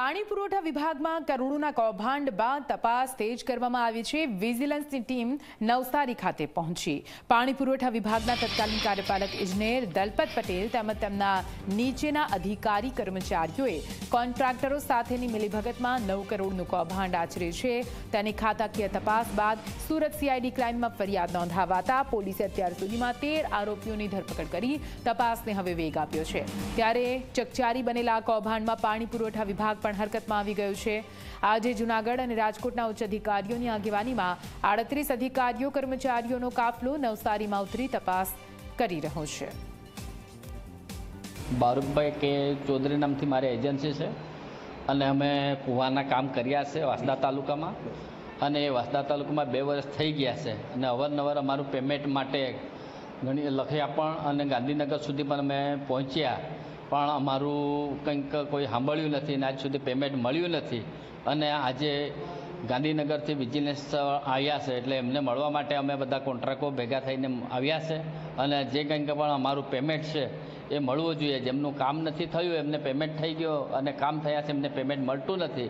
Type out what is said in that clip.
પાણી પુરવઠા વિભાગમાં કરોડોના કૌભાંડ બાદ તપાસ તેજ કરવામાં આવી છે. વિજિલન્સની ટીમ નવસારી ખાતે પહોંચી. પાણી પુરવઠા વિભાગના તત્કાલીન કાર્યપાલક ઇજનેર દલપત પટેલ તેમજ તેમના નીચેના અધિકારી કર્મચારીઓએ કોન્ટ્રાક્ટરો સાથેની મિલીભગતમાં નવ કરોડનું કૌભાંડ આચર્યું છે. તેની ખાતાકીય તપાસ બાદ સુરત સીઆઈડી ક્રાઇમમાં ફરિયાદ નોંધાવાતા પોલીસે અત્યાર સુધીમાં તેર આરોપીઓની ધરપકડ કરી તપાસને હવે વેગ આપ્યો છે. ત્યારે ચકચારી બનેલા કૌભાંડમાં પાણી પુરવઠા વિભાગ પણ હરકતમાં આવી ગયું છે. આજે જૂનાગઢ અને રાજકોટના ઉચ્ચ અધિકારીઓની આગેવાનીમાં આડત્રીસ અધિકારીઓ, કર્મચારીઓનો કાફલો નવસારીમાં ઉતરી તપાસ કરી રહ્યો છે. બારૂકભાઈ કે ચૌધરી નામથી મારી એજન્સી છે અને અમે કુવાના કામ કર્યા છે વાસદા તાલુકામાં અને એ વાસદા તાલુકામાં બે વર્ષ થઈ ગયા છે અને અવારનવાર અમારું પેમેન્ટ માટે ઘણી લખ્યા પણ અને ગાંધીનગર સુધી પણ અમે પહોંચ્યા પણ અમારું કંઈક કોઈ સાંભળ્યું નથી અને આજ સુધી પેમેન્ટ મળ્યું નથી. અને આજે ગાંધીનગરથી વિજિલન્સ આવ્યા છે એટલે એમને મળવા માટે અમે બધા કોન્ટ્રાક્ટો ભેગા થઈને આવ્યા છે. અને જે કંઈક પણ અમારું પેમેન્ટ છે એ મળવું જોઈએ. જેમનું કામ નથી થયું એમને પેમેન્ટ થઈ ગયો અને કામ થયા છે એમને પેમેન્ટ મળતું નથી.